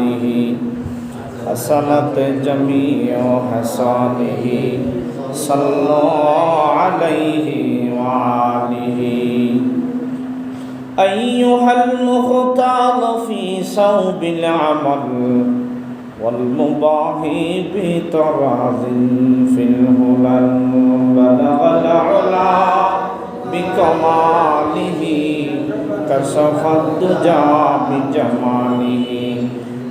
جماله حسنت جميع حسانه صلوا عليه وآله. أيها المختار في صوب العمل والمباهي بطراز في الهلال بلغ العلا بكماله كشف الدجى بجماله.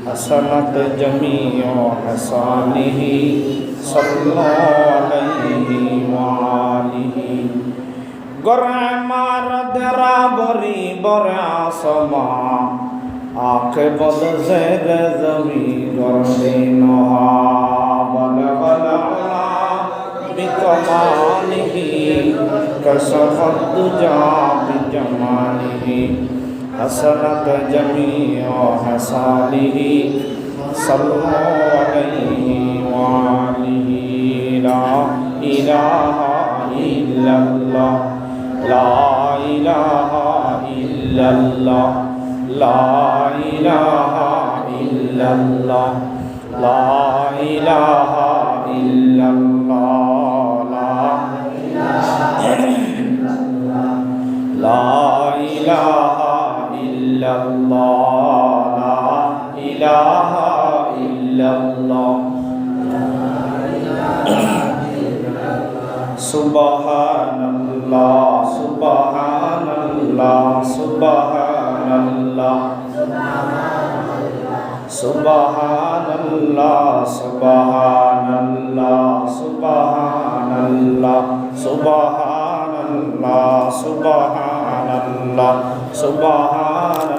حسنت جميع حسانه صلى عليه وآله গরে মারদ রাবরি বরে আসমা আখে বদ জের জমি গরদে নহা বল বল বিকমালিহি কশফত দুজা বিজমালিহি حسنت جميع حسانه صلى عليه وآله لا إله إلا الله لا إله إلا الله لا إله إلا الله لا إله إلا الله لا لا إله إلا الله لا إله illallah la ilaha illallah subhanallah subhanallah subhanallah subhanallah subhanallah subhanallah subhanallah subhanallah subhanallah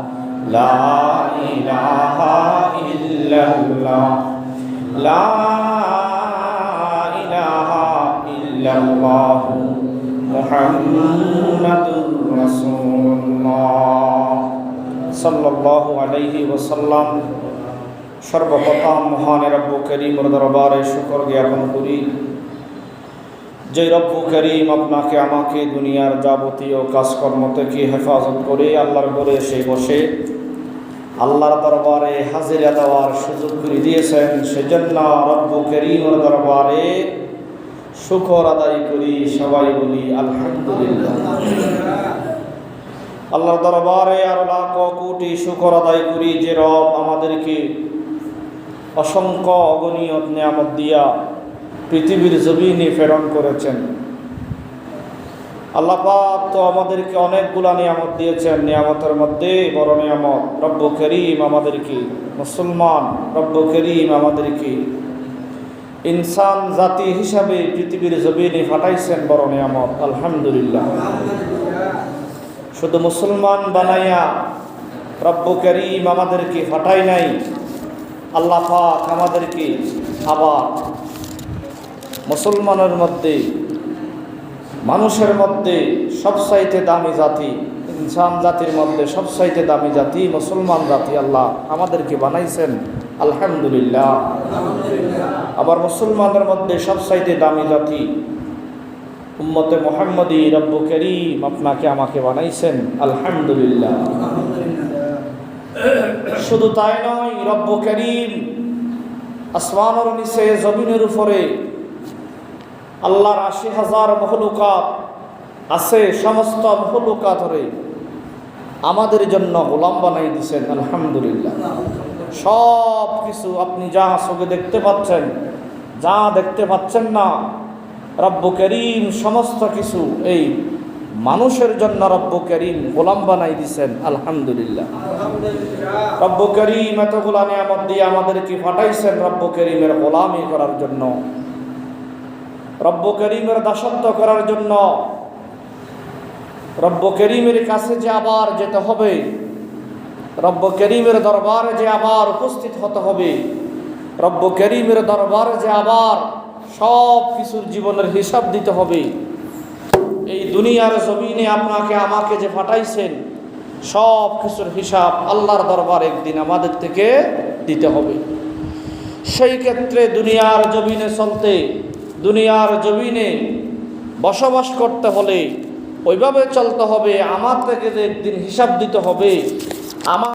لا إله إلا الله. لا إله إلا الله. محمد رسول الله. صلى الله عليه وسلم. সর্বপ্রথম মহান রব্ব করিম দরবারে শুকর জ্ঞাপন করি। যে রব্বু করিম আপনাকে, আমাকে দুনিয়ার যাবতীয় কাজকর্ম থেকে হেফাজত করে আল্লাহর ঘরে এসে বসে, আল্লাহর দরবারে হাজিরা দেওয়ার সুযোগ করে দিয়েছেন। সেজন্য রব্বু করিমর দরবারে শুকর আদায় করি, সবাই বলি আলহামদুলিল্লাহ। আল্লাহর দরবারে আরও লাখ কোটি শুকর আদায় করি যে রব আমাদেরকে অসংখ্য অগণীয় নিয়ামত দিয়া পৃথিবীর জমিনে প্রেরণ করেছেন। আল্লাহ পাক তো আমাদেরকে অনেকগুলা নিয়ামত দিয়েছেন, নিয়ামতের মধ্যে বড় নিয়ামত, রব্ব করিম আমাদেরকে, মুসলমান, রব্ব করিম আমাদেরকে। ইনসান জাতি হিসাবে পৃথিবীর জমিনে ফাটাইছেন বড় নিয়ামত, আলহামদুলিল্লাহ। শুধু মুসলমান বানাইয়া রব্ব করিম আমাদেরকে ফাটাই নাই, আল্লাহ পাক আমাদেরকে আবার মুসলমানের মধ্যে, মানুষের মধ্যে সবসাইতে দামি জাতি, ইনসান জাতির মধ্যে সবসাইতে দামি জাতি মুসলমান জাতি আল্লাহ আমাদেরকে বানাইছেন, আলহামদুলিল্লাহ। আবার মুসলমানের মধ্যে সবসাইতে দামি জাতি উম্মতে মোহাম্মদী রব্বু করিম আপনাকে আমাকে বানাইছেন, আলহামদুলিল্লাহ। শুধু তাই নয়, রব্ব করিম আসমানের নিচে, জমিনের উপরে আল্লাহর আশি হাজার মহলুকাত আছে, সমস্ত মহলুকাত ধরে আমাদের জন্য গোলাম বানাই দিছেন আলহামদুলিল্লাহ। সব কিছু আপনি যা চোখে দেখতে পাচ্ছেন, যা দেখতে পাচ্ছেন না, রব্বু করিম সমস্ত কিছু এই মানুষের জন্য রব্বু করিম গোলাম বানাই দিছেন আলহামদুলিল্লাহ। রব্বু করিম এতগুলা নিয়ামত দিয়ে আমাদেরকে ফাটাইছেন রব্বু করিমের গোলামি করার জন্য। রব্বু করিমের দাসত্ব করার জন্য রব্বু করিমের কাছে যে আবার যেতে হবে, রব্বু করিমের দরবারে যে আবার উপস্থিত হতে হবে, রব্ব করিমের দরবারে যে আবার সব কিছুর জীবনের হিসাব দিতে হবে। এই দুনিয়ার জমিনে আপনাকে, আমাকে যে ফাটাইছেন সব কিছুর হিসাব আল্লাহর দরবার একদিন আমাদের থেকে দিতে হবে। সেই ক্ষেত্রে দুনিয়ার জমিনে চলতে দুনিয়ার জমিনে বসবাস করতে হলে ওইভাবে চলতে হবে, আমার থেকে যে একদিন হিসাব দিতে হবে, আমার